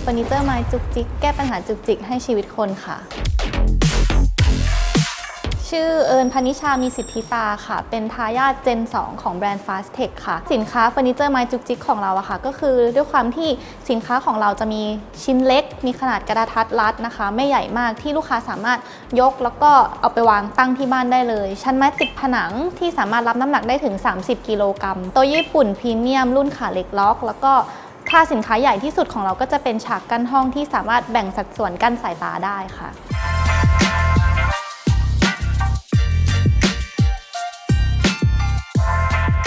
เฟอร์นิเจอร์ไม้จุกจิกแก้ปัญหาจุกจิกให้ชีวิตคนค่ะ ชื่อเอิญพนิชามีสิทธิตาค่ะ เป็นทายาทเจน 2 ของแบรนด์ Fast Tech ค่ะ สินค้าเฟอร์นิเจอร์ไม้จุกจิกของเราอะค่ะ ก็คือด้วยความที่สินค้าของเราจะมีชิ้นเล็ก มีขนาดกระทัดรัดนะคะ ไม่ใหญ่มากที่ลูกค้าสามารถยกแล้วก็เอาไปวางตั้งที่บ้านได้เลย ชั้นไม้ติดผนังที่สามารถรับน้ำหนักได้ถึง 30 กิโลกรัม ตัวญี่ปุ่นพรีเมียมรุ่นขาเหล็กล็อก แล้วก็ ถ้าสินค้าใหญ่ที่สุดของเราก็จะเป็นฉากกั้นห้องที่สามารถแบ่งสัดส่วนกั้นสายตาได้ค่ะ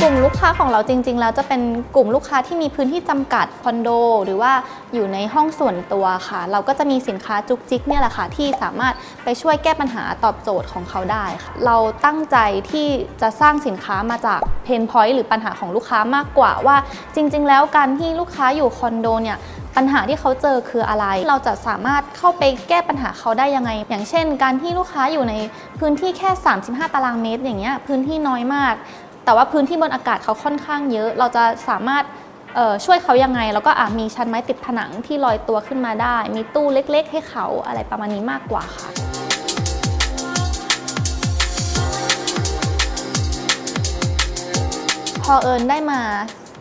กลุ่มลูกค้าของเราจริง ๆ แล้วจะเป็นกลุ่มลูกค้าที่มีพื้นที่จำกัดคอนโด หรือว่าอยู่ในห้องส่วนตัวค่ะ เราก็จะมีสินค้าจุกจิกเนี่ยแหละค่ะที่สามารถไปช่วยแก้ปัญหาตอบโจทย์ของเขาได้ค่ะเราตั้งใจที่จะสร้างสินค้ามาจากเพนพอยต์หรือปัญหาของลูกค้ามากกว่าว่า จริง ๆ แล้วการที่ลูกค้าอยู่คอนโดเนี่ยปัญหาที่เขาเจอคืออะไร เราจะสามารถเข้าไปแก้ปัญหาเขาได้ยังไง อย่างเช่น การที่ลูกค้าอยู่ในพื้นที่แค่ 35 ตารางเมตร อย่างเงี้ย พื้นที่น้อยมาก แต่ว่าพื้นที่บนอากาศเขาค่อนข้างเยอะ เราจะสามารถช่วยเขายังไง แล้วก็มีชั้นไม้ติดผนังที่ลอยตัวขึ้นมาได้ มีตู้เล็ก ๆ ให้เขาอะไรประมาณนี้มากกว่าค่ะพอเอิญได้มา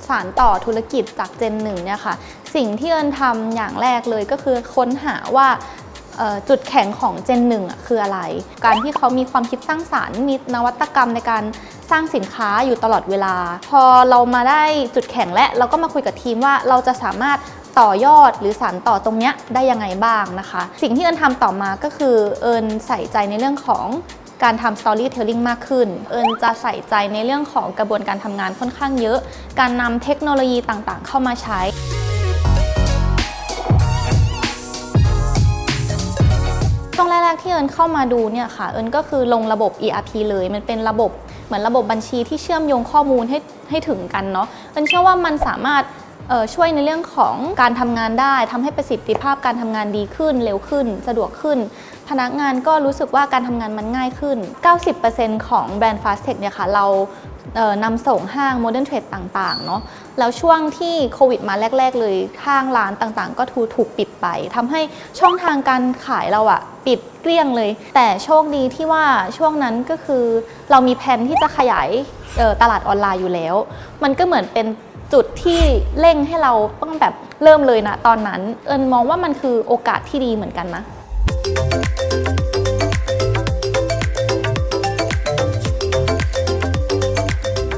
สานต่อธุรกิจจากเจนหนึ่งเนี่ยค่ะ สิ่งที่เอิญทำอย่างแรกเลยก็คือค้นหาว่าจุดแข็งของเจนหนึ่งคืออะไร การที่เขามีความคิดสร้างสารรค์มีนวัตกรรมในการ สร้างสินค้าอยู่ตลอดเวลา พอเรามาได้จุดแข็งและเราก็มาคุยกับทีมว่าเราจะสามารถต่อยอดหรือสานต่อตรงเนี้ยได้ยังไงบ้างนะคะ สิ่งที่เอิญทำต่อมาก็คือเอิญใส่ใจในเรื่องของการทำ storytelling มากขึ้น เอิญจะใส่ใจในเรื่องของกระบวนการทำงานค่อนข้างเยอะ การนำเทคโนโลยีต่างๆ เข้ามาใช้ช่วงแรกๆที่เอิญเข้ามาดูเนี่ยค่ะ เอิญก็คือลงระบบ ERP เลย มันเป็นระบบ มือนระบบบัญชีที่เชื่อมโยงข้อมูลให้ให้ถึงกันเนาะเป็นเชื่อว่ามันสามารถช่วยในเรื่องของการทำงานได้ทำให้ประสิทธิภาพการทำงานดีขึ้น เร็วขึ้น สะดวกขึ้น พนักงานก็รู้สึกว่าการทำงานมันง่ายขึ้น 90%ของแบรนด์ Fast Tech เนี่ยค่ะเรา นำส่งห้าง Modern Trade ต่างๆเนาะแล้วช่วงที่โควิดมาแรก ๆ เลยห้างร้านต่างๆ ก็ถูกถูกปิดไปทำให้ช่องทางการขายเราอะปิดเกลี้ยงเลย แต่โชคดีที่ว่าช่วงนั้นก็คือเรามีแผนที่จะขยายตลาดออนไลน์อยู่แล้ว มันก็เหมือนเป็นจุดที่เร่งให้เราต้องแบบเริ่มเลยนะตอนนั้น เอิญมองว่ามันคือโอกาสที่ดีเหมือนกันนะ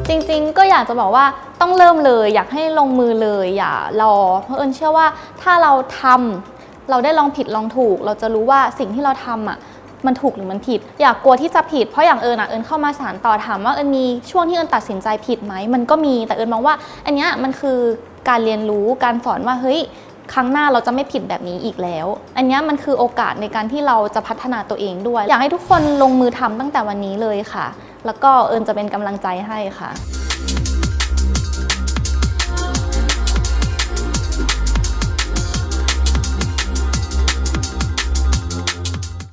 จริงๆ ก็อยากจะบอกว่าต้องเริ่มเลย อยากให้ลงมือเลยอย่ารอ เพราะเอิญเชื่อว่าถ้าเราทำเราได้ลองผิดลองถูก เราจะรู้ว่าสิ่งที่เราทำอะมันถูกหรือมันผิด อยากกลัวที่จะผิดเพราะอย่างเอิญอะเอิญเข้ามาสารต่อถามว่าเอิญมีช่วงที่เอิญตัดสินใจผิดไหมมันก็มีแต่เอิญมองว่า อันเนี้ยมันคือการเรียนรู้การสอนว่าเฮ้ยครั้งหน้าเราจะไม่ผิดแบบนี้อีกแล้ว อันนี้มันคือโอกาสในการที่เราจะพัฒนาตัวเองด้วย อยากให้ทุกคนลงมือทำตั้งแต่วันนี้เลยค่ะ แล้วก็เอิญจะเป็นกำลังใจให้ค่ะ